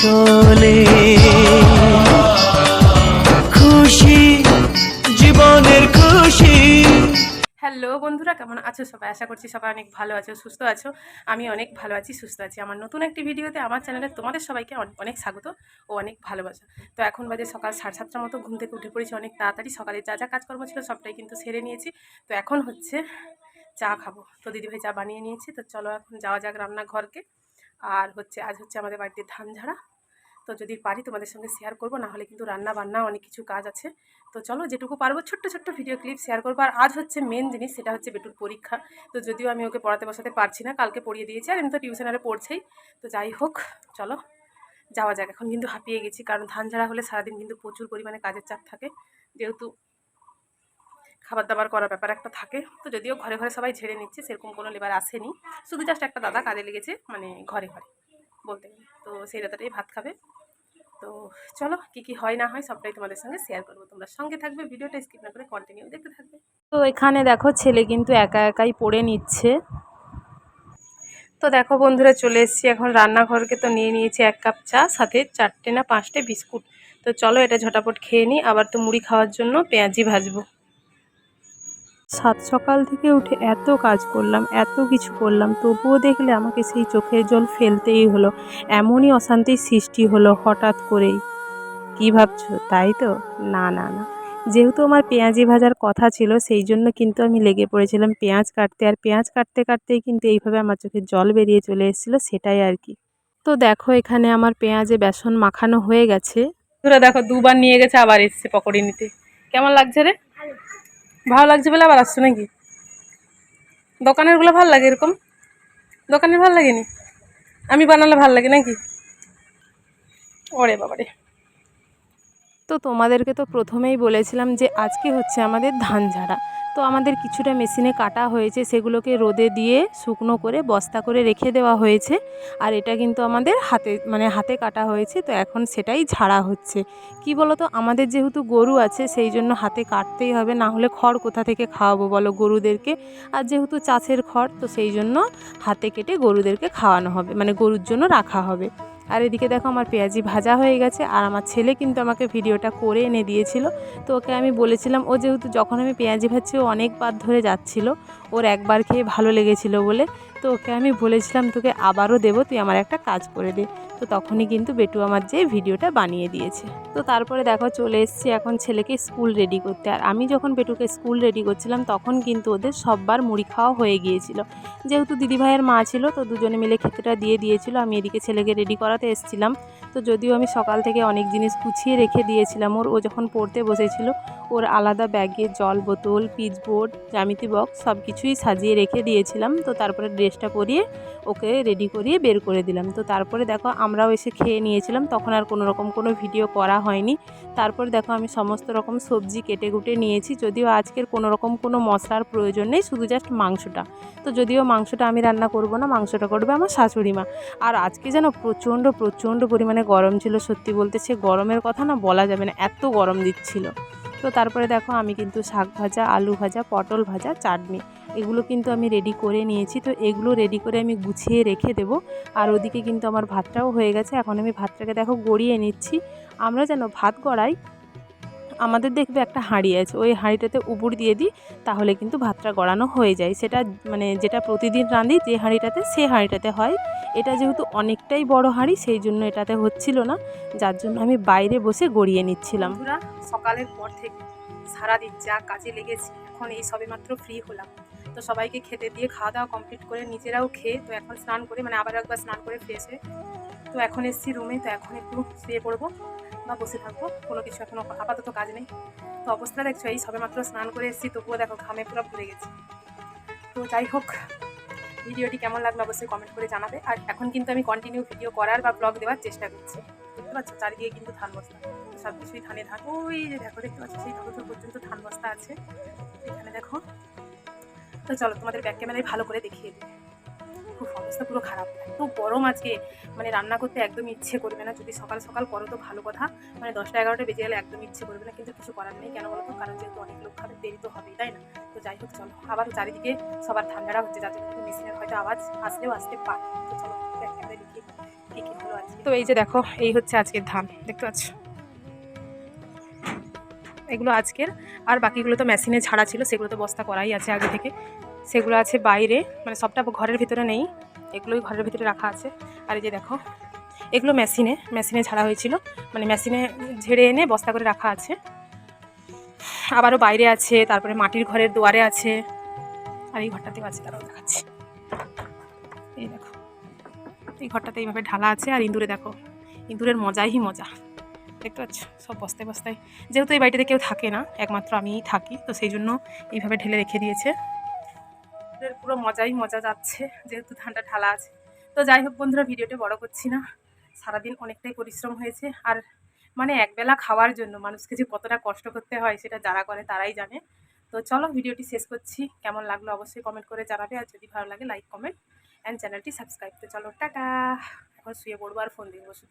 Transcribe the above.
চলে। খুশি, জীবনের খুশি। হ্যালো বন্ধুরা, কেমন আছো সবাই? আশা করছি সবাই অনেক ভালো আছো, সুস্থ আছো। আমি অনেক ভালো আছি, সুস্থ আছি। আমার নতুন একটি ভিডিওতে আমার চ্যানেলে তোমাদের সবাইকে অনেক স্বাগত ও অনেক ভালোবাসা। তো এখন বাজে সকাল সাড়ে সাতটার মতো, ঘুম থেকে উঠে পড়েছি অনেক তাড়াতাড়ি। সকালে যা যা কাজকর্ম ছিল সবটাই কিন্তু সেরে নিয়েছি। তো এখন হচ্ছে চা খাব। তো দিদিভাই চা বানিয়ে নিয়েছি। তো চলো এখন যাওয়া যাক রান্নাঘরকে। আর হচ্ছে আজ হচ্ছে আমাদের বাড়িতে ধান ঝাড়া তো যদি পারি তোমাদের সঙ্গে শেয়ার করব নাহলে কিন্তু রান্না বান্না অনেক কিছু কাজ আছে। তো চলো যেটুকু পারব ছোট্ট ছোট্ট ভিডিও ক্লিপ শেয়ার করব। আর আজ হচ্ছে মেন জিনিস সেটা হচ্ছে বেটুর পরীক্ষা। তো যদিও আমি ওকে পড়াতে বসাতে পারছি না, কালকে পড়িয়ে দিয়েছি আর এমনি তো টিউশনারে পড়ছেই। তো যাই হোক, চলো যাওয়া যাক। এখন কিন্তু হাঁপিয়ে গেছি, কারণ ধান ঝাড়া হলে সারাদিন কিন্তু প্রচুর পরিমাণে কাজের চাপ থাকে। যেহেতু খাবার দাবার করার ব্যাপার একটা থাকে। তো যদিও ঘরে ঘরে সবাই ঝেড়ে নিচ্ছে, সেরকম কোনো লেবার আসেনি। শুধু জাস্ট একটা দাদা কাজে লেগেছে মানে ঘরে ঘরে, বলতে গেলে। তো সেই দাদাটাই ভাত খাবে। তো চলো, কি কি হয় না হয় সবটাই তোমাদের সঙ্গে শেয়ার করব। তোমরা সঙ্গে থাকবে, ভিডিওটা স্কিপ না করে কন্টিনিউ দেখতে থাকবে। তো এখানে দেখো, ছেলে কিন্তু একা একাই পড়ে নিচ্ছে। তো দেখো বন্ধুরা, চলে এসেছি এখন রান্নাঘরকে। তো নিয়ে নিয়েছি এক কাপ চা, সাথে চারটে না পাঁচটে বিস্কুট। তো চলো এটা ঝটাপট খেয়ে নিই। আবার তো মুড়ি খাওয়ার জন্য পেঁয়াজি ভাজবো। সাত সকাল থেকে উঠে এত কাজ করলাম, এত কিছু করলাম, তবুও দেখলে আমাকে সেই চোখের জল ফেলতেই হলো, এমনই অশান্তির সৃষ্টি হলো হঠাৎ করেই। কি ভাবছ? তাই তো? না না না। যেহেতু আমার পেঁয়াজি ভাজার কথা ছিল, সেই জন্য কিন্তু আমি লেগে পড়েছিলাম। পেঁয়াজ কাটতে, আর পেঁয়াজ কাটতে, কাটতেই কিন্তু এইভাবে আমার চোখে জল বেরিয়ে চলে এসেছিল, সেটাই আর কি। তো দেখো, এখানে আমার পেঁয়াজে বেসন মাখানো হয়ে গেছে। তোরা দেখো, দুবার নিয়ে গেছে, আবার এসছে পকোড়ি নিতে। কেমন লাগছে রে? ভালো লাগছে বলে আবার আসছো নাকি? দোকানেরগুলো ভালো লাগে এরকম? দোকানের ভালো লাগেনি? আমি বানালে ভালো লাগে নাকি? ওরে বাবারে। তো তোমাদেরকে তো প্রথমেই বলেছিলাম যে আজকে হচ্ছে আমাদের ধান ঝাড়া তো আমাদের কিছুটা মেশিনে কাটা হয়েছে, সেগুলোকে রোদে দিয়ে শুকনো করে বস্তা করে রেখে দেওয়া হয়েছে। আর এটা কিন্তু আমাদের হাতে মানে হাতে কাটা হয়েছে, তো এখন সেটাই ঝাড়া হচ্ছে। কি তো আমাদের যেহেতু গরু আছে, সেই জন্য হাতে কাটতেই হবে, না হলে খড় কোথা থেকে খাওয়াবো বলো গরুদেরকে? আর যেহেতু চাষের খড়, তো সেই জন্য হাতে কেটে গরুদেরকে খাওয়ানো হবে মানে গরুর জন্য রাখা হবে। আর এদিকে দেখো আমার পেঁয়াজি ভাজা হয়ে গেছে, আর আমার ছেলে কিন্তু আমাকে ভিডিওটা করে এনে দিয়েছিল। তো ওকে আমি বলেছিলাম, ও যেহেতু যখন আমি পেঁয়াজি ভাজছি, ও অনেকবার ধরে যাচ্ছিল, ওর একবার খেয়ে ভালো লেগেছিল বলে। তো ওকে আমি বলেছিলাম, তোকে আবারও দেবো, তুই আমার একটা কাজ করে দে। তো তখনই কিন্তু বেটু আমার যে ভিডিওটা বানিয়ে দিয়েছে। তো তারপরে দেখো চলে এসেছি এখন ছেলেকে স্কুল রেডি করতে। আর আমি যখন বেটুকে স্কুল রেডি করছিলাম তখন কিন্তু ওদের সববার মুড়ি খাওয়া হয়ে গিয়েছিল। যেহেতু দিদিভাইয়ের মা ছিল তো দুজনে মিলে খেতেটা দিয়ে দিয়েছিল। আমি এদিকে ছেলেকে রেডি করাতে এসেছিলাম। তো যদিও আমি সকাল থেকে অনেক জিনিস গুছিয়ে রেখে দিয়েছিলাম। ওর, ও যখন পড়তে বসেছিল, ওর আলাদা ব্যাগে জল বোতল, পিচবোর্ড, জ্যামিতি বক্স সব কিছুই সাজিয়ে রেখে দিয়েছিলাম। তো তারপরে ড্রেসটা পরিয়ে ওকে রেডি করিয়ে বের করে দিলাম। তো তারপরে দেখো আমরাও এসে খেয়ে নিয়েছিলাম, তখন আর কোনো রকম কোনো ভিডিও করা হয়নি। তারপর দেখো আমি সমস্ত রকম সবজি কেটে কুটে নিয়েছি, যদিও আজকের কোনো রকম কোনো মশলার প্রয়োজন নেই, শুধু জাস্ট মাংসটা। তো যদিও মাংসটা আমি রান্না করব না, মাংসটা করবে আমার শাশুড়ি মা। আর আজকে যেন প্রচণ্ড প্রচণ্ড পরিমাণে গরম ছিল, সত্যি বলতে সে গরমের কথা না বলা যাবে না, এত গরম দিচ্ছিল। তো তারপরে দেখো আমি কিন্তু শাক ভাজা, আলু ভাজা, পটল ভাজা, চাটনি। এগুলো কিন্তু আমি রেডি করে নিয়েছি। তো এগুলো রেডি করে আমি গুছিয়ে রেখে দেবো। আর ওদিকে কিন্তু আমার ভাতটাও হয়ে গেছে। এখন আমি ভাতটাকে দেখো গড়িয়ে নিচ্ছি। আমরা যেন ভাত গড়াই, আমাদের দেখবে একটা হাঁড়ি আছে। ওই হাঁড়িটাতে উপুর দিয়ে দিই, তাহলে কিন্তু ভাতটা গড়ানো হয়ে যায়। সেটা মানে যেটা প্রতিদিন রাঁধি, যে হাঁড়িটাতে, সে হাঁড়িটাতে হয়। এটা যেহেতু অনেকটাই বড় হাঁড়ি, সেই জন্য এটাতে হচ্ছিল না। যার জন্য আমি বাইরে বসে গড়িয়ে নিচ্ছিলাম। সকালের পর থেকে সারাদিন যা কাজে লেগেছি। এখন এই সবে মাত্র ফ্রি হলাম। তো সবাইকে খেতে দিয়ে খাওয়া দাওয়া কমপ্লিট করে নিজেরাও খেয়ে, তো এখন স্নান করে মানে আবার একবার স্নান করে ফ্রেশ হয়ে, তো এখন এসছি রুমে তো এখন একটু শুয়ে পড়ব বা বসে থাকব, কোনো কিছু এখনও আপাতত কাজ নেই। তো অবস্থা দেখছ, এই সবে মাত্র স্নান করে এসেছি, তবুও দেখো ঘামে পুরো ভরে গেছি। তো যাই হোক, ভিডিওটি কেমন লাগল অবশ্যই কমেন্ট করে জানাবে। আর এখন কিন্তু আমি কন্টিনিউ ভিডিও করার বা ব্লগ দেওয়ার চেষ্টা করছি। দেখতে পাচ্ছ? চারিদিকে কিন্তু ধান বস্তা। সব কিছুই ধানে ধান, ওই যে দেখো, দেখতে পাচ্ছ, সেই তত পর্যন্ত ধান বস্তা আছে। এখানে দেখো। তো চলো, তোমাদের ব্যাক ক্যামেরায় ভালো করে দেখিয়ে দিই। খুব অবস্থা পুরো খারাপ। এত গরম আজকে। মানে রান্না করতে একদম ইচ্ছে করবে না। যদি সকাল সকাল করো তো ভালো কথা। মানে দশটা এগারোটা বেজে গেলে একদম ইচ্ছে করবে না। কিন্তু কিছু করার নেই। কেন বলতো কারণ যেহেতু অনেক লোক খাবে, দেরি তো হবেই, তাই না? তো যাই হোক, চলো। আবার চারিদিকে সবার ঠান্ডাটা হচ্ছে। যার জন্য মেশিনের হয়তো আওয়াজ আসলেও আসতে পারে। তো চলো ব্যাক ক্যামেরায় দেখিয়ে তো এই যে দেখো, এই হচ্ছে আজকের ধান। দেখতে পাচ্ছ? এগুলো আজকের। আর বাকিগুলো তো মেশিনে ছাড়া ছিল, সেগুলো তো বস্তা করাই আছে আগে থেকে। সেগুলো আছে বাইরে মানে সবটা ঘরের ভিতরে নেই, এগুলোই ঘরের ভিতরে রাখা আছে। আর এই যে দেখো, এগুলো মেশিনে মেশিনে ছাড়া হয়েছিল। মানে মেশিনে ঝেড়ে এনে বস্তা করে রাখা আছে। আবারও বাইরে আছে, তারপরে মাটির ঘরের দুয়ারে আছে। আর এই ঘরটাতেও আছে তারাও দেখাচ্ছি। এই দেখো, এই ঘরটাতে এইভাবে ঢালা আছে। আর ইঁদুরে দেখো, ইঁদুরের মজাই মজা। দেখতে পাচ্ছ? সব বস্তায় বস্তায়। যেহেতু এই বাড়িটাতে কেউ থাকে না, একমাত্র আমিই থাকি, তো সেই জন্য এইভাবে ঢেলে রেখে দিয়েছে। পুরো মজাই মজা যাচ্ছে, যেহেতু ধানটা ঢালা আছে। তো যাই হোক বন্ধুরা, ভিডিওটা বড় করছি না। সারাদিন অনেকটাই পরিশ্রম হয়েছে, আর মানে একবেলা খাওয়ার জন্য মানুষকে যে কতটা কষ্ট করতে হয় সেটা যারা করে তারাই জানে। তো চলো ভিডিওটি শেষ করছি। কেমন লাগল অবশ্যই কমেন্ট করে জানাবে, আর যদি ভালো লাগে লাইক কমেন্ট অ্যান্ড চ্যানেলটি সাবস্ক্রাইব তো চলো, টাটা। এখন শুয়ে পড়ব আর ফোন দিয়ে বসে